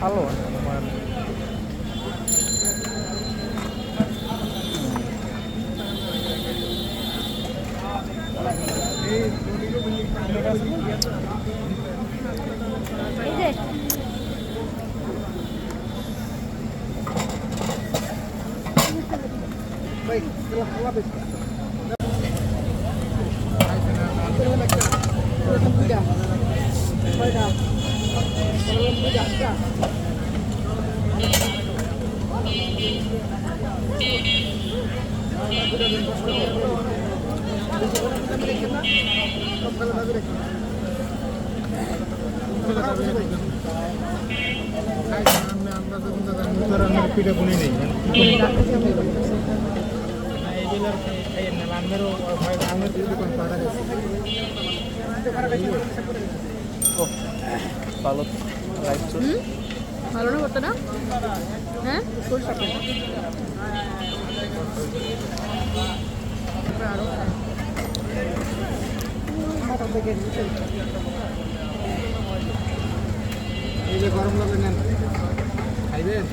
ভালো। মানে এই যে পিঠে বুনি নেই ভালো লাইট হুম? ভালো না করতে না? হ্যাঁ? এই যে গরম লাগবে নেন। খাইবেন?